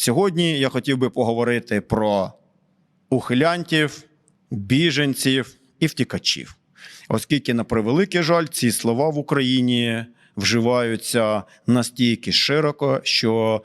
Сьогодні я хотів би поговорити про ухилянтів, біженців і втікачів. Оскільки, на превеликий жаль, ці слова в Україні вживаються настільки широко, що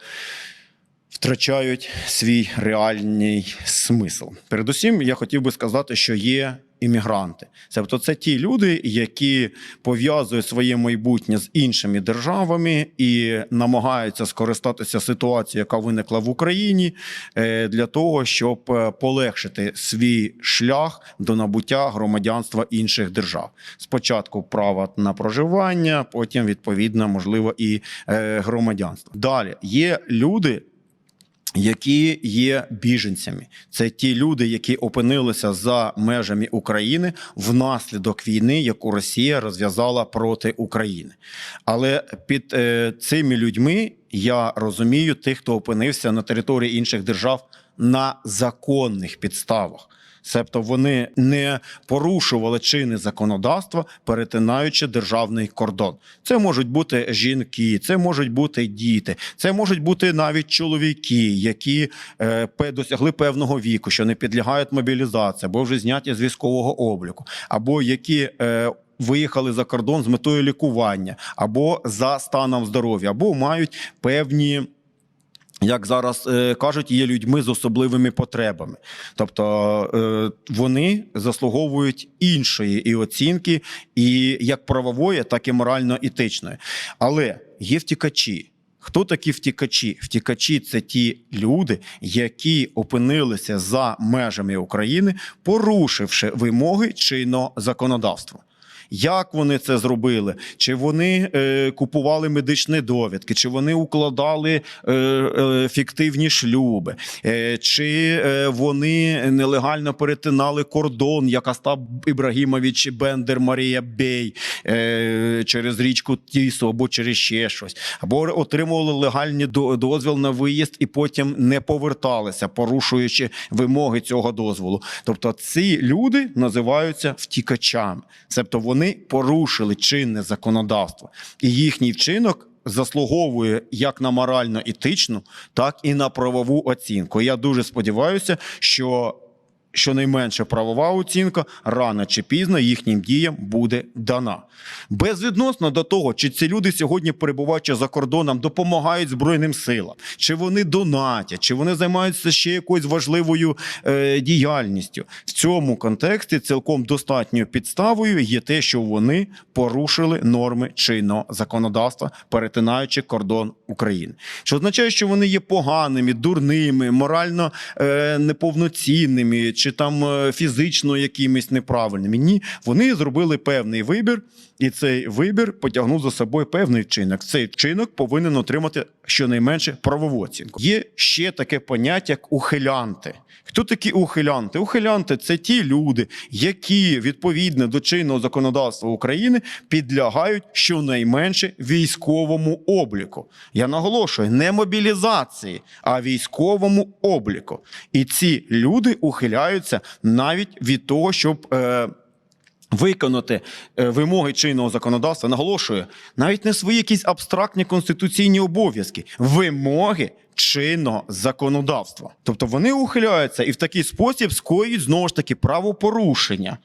втрачають свій реальний смисл. Передусім, я хотів би сказати, що є іммігранти. Тобто, це ті люди, які пов'язують своє майбутнє з іншими державами і намагаються скористатися ситуацією, яка виникла в Україні, е, для того, щоб е, полегшити свій шлях до набуття громадянства інших держав. Спочатку право на проживання, потім відповідно, можливо, і е, громадянство. Далі є люди які є біженцями. Це ті люди, які опинилися за межами України внаслідок війни, яку Росія розв'язала проти України. Але під е, цими людьми я розумію тих, хто опинився на території інших держав на законних підставах. Себто вони не порушували чини законодавства, перетинаючи державний кордон. Це можуть бути жінки, це можуть бути діти, це можуть бути навіть чоловіки, які е, досягли певного віку, що не підлягають мобілізації, або вже зняті з військового обліку, або які. Е, Виїхали за кордон з метою лікування або за станом здоров'я, або мають певні як зараз е, кажуть, є людьми з особливими потребами. Тобто е, вони заслуговують іншої і оцінки, і як правової, так і морально-етичної. Але є втікачі. Хто такі втікачі? Втікачі це ті люди, які опинилися за межами України, порушивши вимоги чинного законодавства. Як вони це зробили? Чи вони е, купували медичні довідки, чи вони укладали е, е, фіктивні шлюби, е, чи е, вони нелегально перетинали кордон, як Остап Ібрагімович Бендер Марія Бей е, через річку Тісу або через ще щось, або отримували легальний до- дозвіл на виїзд і потім не поверталися, порушуючи вимоги цього дозволу. Тобто ці люди називаються втікачами, тобто вони порушили чинне законодавство, і їхній вчинок. Заслуговує як на морально-етичну, так і на правову оцінку. Я дуже сподіваюся, що щонайменше правова оцінка рано чи пізно їхнім діям буде дана. Безвідносно до того, чи ці люди сьогодні, перебуваючи за кордоном, допомагають Збройним силам, чи вони донатять, чи вони займаються ще якоюсь важливою е, діяльністю. В цьому контексті цілком достатньою підставою є те, що вони порушили норми чинного законодавства, перетинаючи кордон України. Що означає, що вони є поганими, дурними, морально е, неповноцінними чи там е, фізично якимись неправильними. Ні, вони зробили певний вибір, і цей вибір потягнув за собою певний вчинок. Цей вчинок повинен отримати щонайменше правову оцінку. Є ще таке поняття, як ухилянти. Хто такі ухилянти? Ухилянти це ті люди, які відповідно до чинного законодавства України підлягають щонайменше військовому обліку. Я наголошую, не мобілізації, а військовому обліку. І ці люди ухиляються навіть від того, щоб. Е, Виконати е, вимоги чинного законодавства, наголошую, навіть не свої якісь абстрактні конституційні обов'язки, вимоги чинного законодавства. Тобто вони ухиляються і в такий спосіб скоюють знову ж таки правопорушення.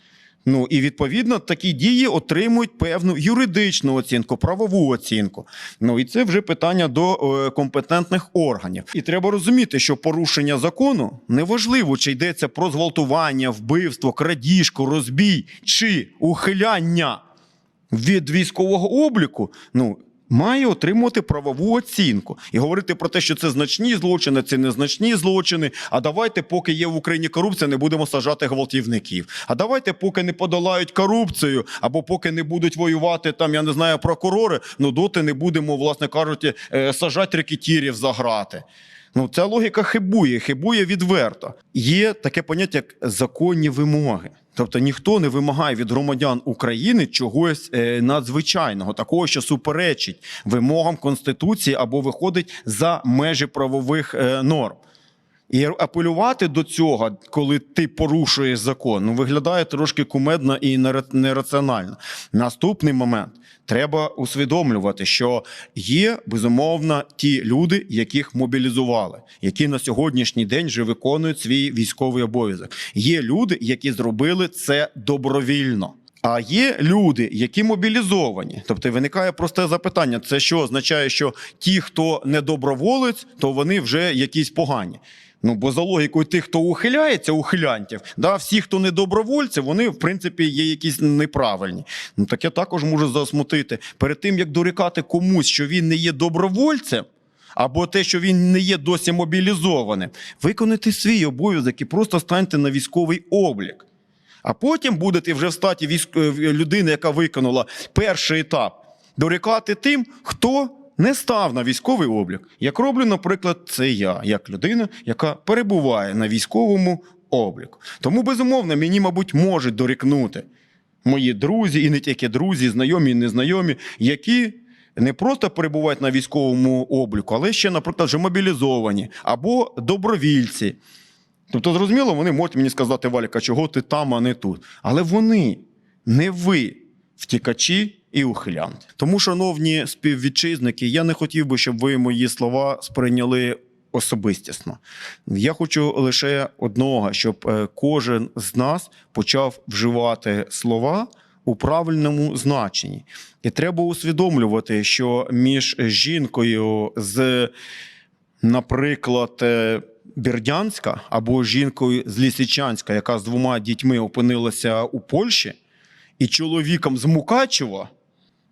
Ну і відповідно такі дії отримують певну юридичну оцінку, правову оцінку. Ну і це вже питання до е, компетентних органів. І треба розуміти, що порушення закону неважливо, чи йдеться про зґвалтування, вбивство, крадіжку, розбій чи ухиляння від військового обліку. Ну. Має отримувати правову оцінку і говорити про те, що це значні злочини, це незначні злочини. А давайте, поки є в Україні корупція, не будемо сажати гвалтівників. А давайте, поки не подолають корупцію, або поки не будуть воювати там, я не знаю, прокурори, ну доти не будемо, власне кажучи, е, сажати рекетірів за грати. Ну, ця логіка хибує, хибує відверто. Є таке поняття, як законні вимоги. Тобто ніхто не вимагає від громадян України чогось е, надзвичайного, такого, що суперечить вимогам Конституції або виходить за межі правових е, норм. І апелювати до цього, коли ти порушуєш закон, ну виглядає трошки кумедно і нера- нераціонально. Наступний момент треба усвідомлювати, що є безумовно ті люди, яких мобілізували, які на сьогоднішній день вже виконують свій військовий обов'язок. Є люди, які зробили це добровільно. А є люди, які мобілізовані. Тобто виникає просте запитання: це що означає, що ті, хто не доброволець, то вони вже якісь погані. Ну, бо за логікою тих, хто ухиляється, ухилянтів, да, всі, хто не добровольці, вони, в принципі, є якісь неправильні. Ну, таке також може засмутити. Перед тим, як дорікати комусь, що він не є добровольцем, або те, що він не є досі мобілізованим, виконайте свій обов'язок і просто станьте на військовий облік. А потім будете вже в статі військ... е, людини, яка виконала перший етап, дорікати тим, хто не став на військовий облік. Як роблю, наприклад, це я, як людина, яка перебуває на військовому обліку. Тому, безумовно, мені, мабуть, можуть дорікнути мої друзі, і не тільки друзі, знайомі і незнайомі, які. Не просто перебувають на військовому обліку, але ще, наприклад, вже мобілізовані або добровільці. Тобто, зрозуміло, вони можуть мені сказати, Валіка, чого ти там, а не тут. Але вони, не ви, втікачі і ухилянти. Тому, шановні співвітчизники, я не хотів би, щоб ви мої слова сприйняли особистісно. Я хочу лише одного, щоб е, кожен з нас почав вживати слова у правильному значенні. І треба усвідомлювати, що між жінкою з наприклад, е, Бердянська або жінкою з Лісичанська, яка з двома дітьми опинилася у Польщі, і чоловіком з Мукачева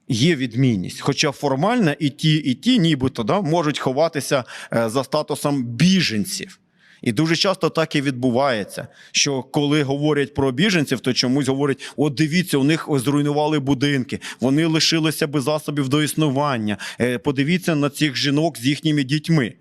є відмінність. Хоча формально і ті, і ті, нібито да, можуть ховатися е, за статусом біженців. І дуже часто так і відбувається, що коли говорять про біженців, то чомусь говорять: от дивіться, у них зруйнували будинки, вони лишилися без засобів до існування. Е, Подивіться на цих жінок з їхніми дітьми.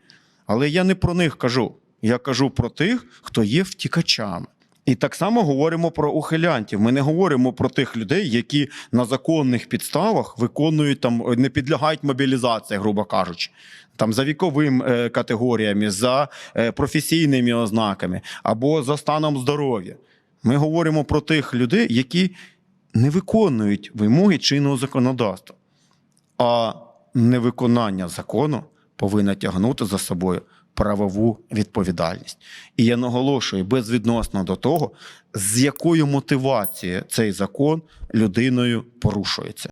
Але я не про них кажу. Я кажу про тих, хто є втікачами. І так само говоримо про ухилянтів. Ми не говоримо про тих людей, які на законних підставах виконують там, не підлягають мобілізації, грубо кажучи, там за віковим е, категоріями, за е, професійними ознаками або за станом здоров'я. Ми говоримо про тих людей, які не виконують вимоги чинного законодавства. А невиконання закону повинно тягнути за собою правову відповідальність. І я наголошую безвідносно до того, з якою мотивацією цей закон людиною порушується.